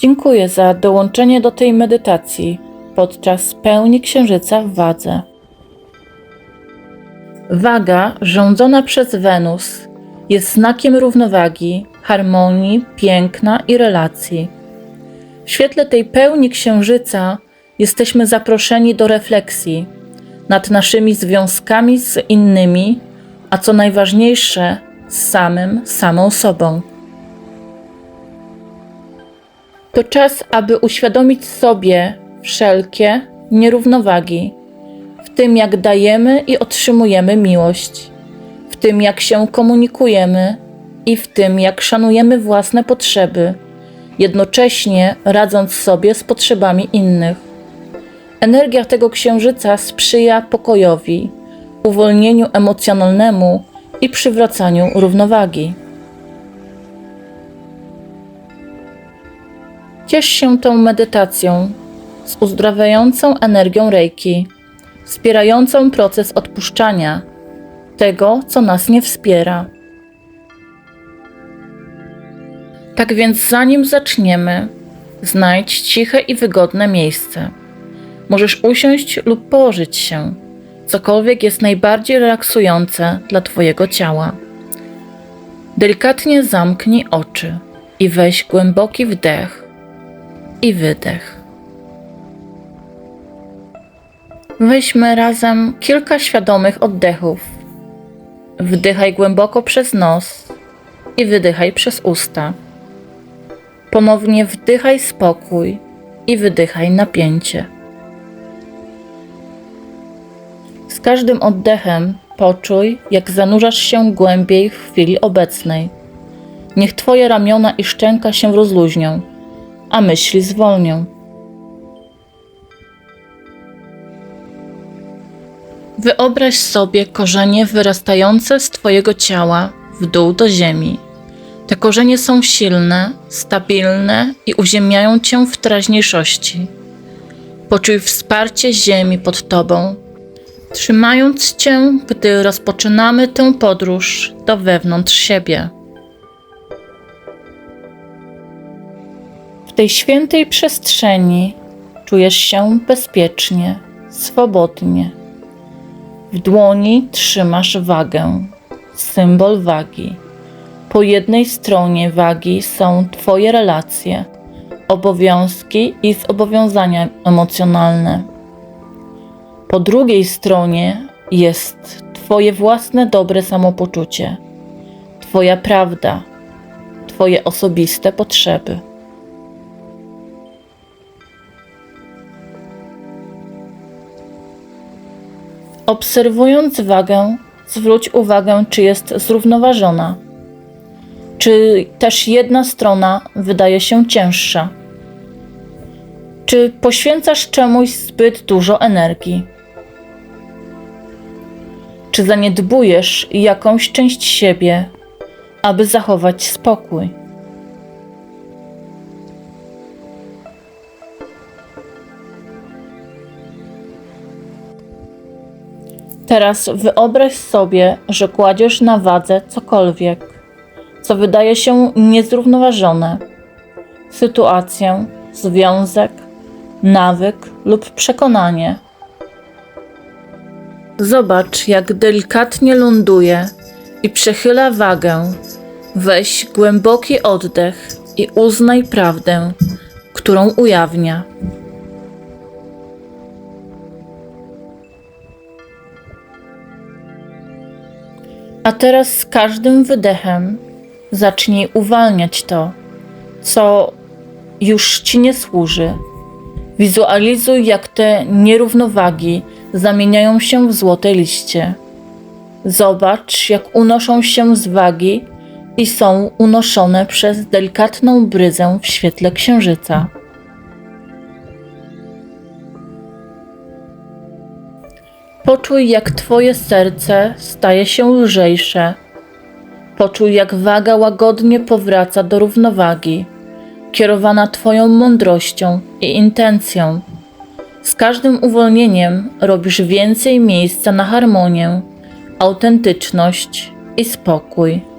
Dziękuję za dołączenie do tej medytacji podczas pełni księżyca w wadze. Waga rządzona przez Wenus jest znakiem równowagi, harmonii, piękna i relacji. W świetle tej pełni księżyca jesteśmy zaproszeni do refleksji nad naszymi związkami z innymi, a co najważniejsze, z samym, samą sobą. To czas, aby uświadomić sobie wszelkie nierównowagi w tym, jak dajemy i otrzymujemy miłość, w tym, jak się komunikujemy i w tym, jak szanujemy własne potrzeby, jednocześnie radząc sobie z potrzebami innych. Energia tego księżyca sprzyja pokojowi, uwolnieniu emocjonalnemu i przywracaniu równowagi. Ciesz się tą medytacją z uzdrawiającą energią Reiki, wspierającą proces odpuszczania tego, co nas nie wspiera. Tak więc, zanim zaczniemy, znajdź ciche i wygodne miejsce. Możesz usiąść lub położyć się, cokolwiek jest najbardziej relaksujące dla Twojego ciała. Delikatnie zamknij oczy i weź głęboki wdech i wydech. Weźmy razem kilka świadomych oddechów. Wdychaj głęboko przez nos i wydychaj przez usta. Ponownie wdychaj spokój i wydychaj napięcie. Z każdym oddechem poczuj, jak zanurzasz się głębiej w chwili obecnej. Niech Twoje ramiona i szczęka się rozluźnią, a myśli zwolnią. Wyobraź sobie korzenie wyrastające z Twojego ciała w dół do ziemi. Te korzenie są silne, stabilne i uziemiają Cię w teraźniejszości. Poczuj wsparcie ziemi pod Tobą, trzymając Cię, gdy rozpoczynamy tę podróż do wewnątrz siebie. Tej świętej przestrzeni czujesz się bezpiecznie, swobodnie. W dłoni trzymasz wagę, symbol wagi. Po jednej stronie wagi są Twoje relacje, obowiązki i zobowiązania emocjonalne. Po drugiej stronie jest Twoje własne dobre samopoczucie, Twoja prawda, Twoje osobiste potrzeby. Obserwując wagę, zwróć uwagę, czy jest zrównoważona. Czy też jedna strona wydaje się cięższa? Czy poświęcasz czemuś zbyt dużo energii? Czy zaniedbujesz jakąś część siebie, aby zachować spokój? Teraz wyobraź sobie, że kładziesz na wadze cokolwiek, co wydaje się niezrównoważone. Sytuację, związek, nawyk lub przekonanie. Zobacz, jak delikatnie ląduje i przechyla wagę. Weź głęboki oddech i uznaj prawdę, którą ujawnia. A teraz z każdym wydechem zacznij uwalniać to, co już ci nie służy. Wizualizuj, jak te nierównowagi zamieniają się w złote liście. Zobacz, jak unoszą się z wagi i są unoszone przez delikatną bryzę w świetle księżyca. Poczuj, jak Twoje serce staje się lżejsze. Poczuj, jak waga łagodnie powraca do równowagi, kierowana Twoją mądrością i intencją. Z każdym uwolnieniem robisz więcej miejsca na harmonię, autentyczność i spokój.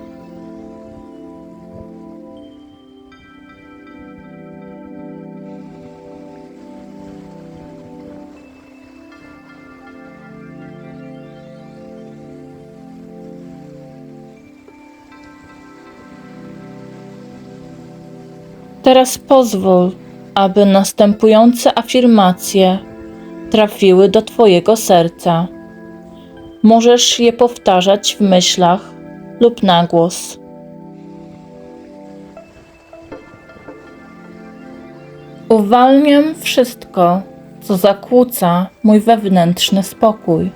Teraz pozwól, aby następujące afirmacje trafiły do Twojego serca. Możesz je powtarzać w myślach lub na głos. Uwalniam wszystko, co zakłóca mój wewnętrzny spokój.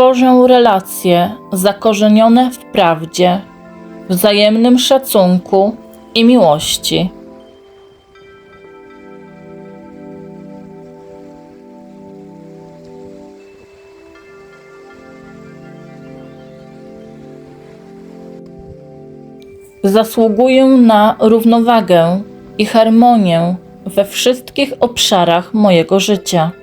Tworzę relacje zakorzenione w prawdzie, wzajemnym szacunku i miłości. Zasługuję na równowagę i harmonię we wszystkich obszarach mojego życia.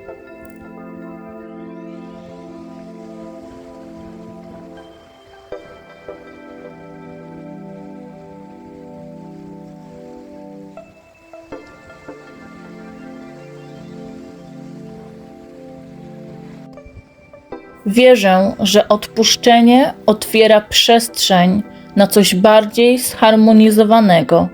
Wierzę, że odpuszczenie otwiera przestrzeń na coś bardziej zharmonizowanego.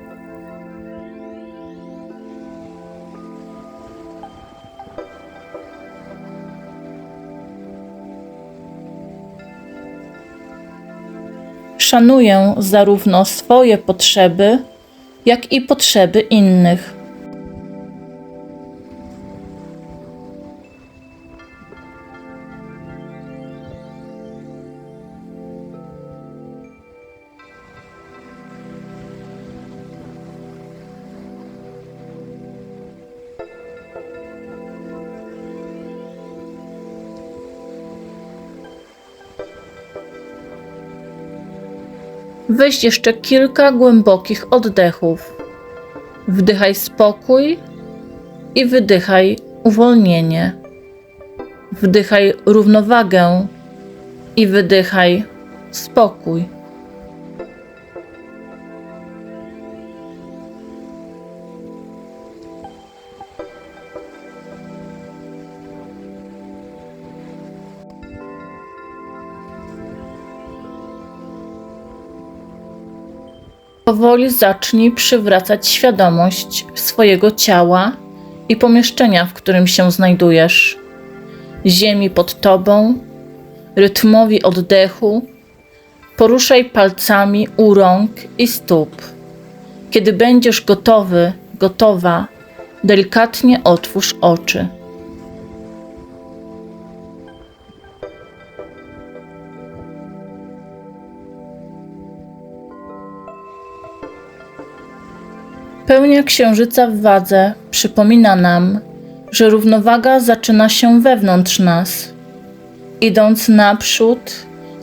Szanuję zarówno swoje potrzeby, jak i potrzeby innych. Weź jeszcze kilka głębokich oddechów. Wdychaj spokój i wydychaj uwolnienie. Wdychaj równowagę i wydychaj spokój. Powoli zacznij przywracać świadomość swojego ciała i pomieszczenia, w którym się znajdujesz, ziemi pod tobą, rytmowi oddechu. Poruszaj palcami u rąk i stóp. Kiedy będziesz gotowy, gotowa, delikatnie otwórz oczy. Pełnia księżyca w wadze przypomina nam, że równowaga zaczyna się wewnątrz nas. Idąc naprzód,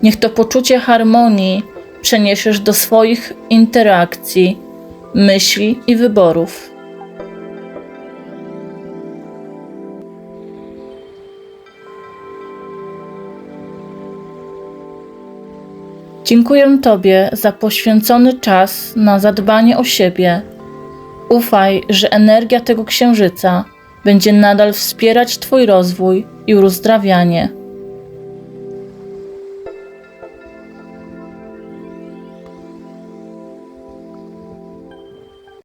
niech to poczucie harmonii przeniesiesz do swoich interakcji, myśli i wyborów. Dziękuję Tobie za poświęcony czas na zadbanie o siebie. Ufaj, że energia tego księżyca będzie nadal wspierać Twój rozwój i uzdrawianie.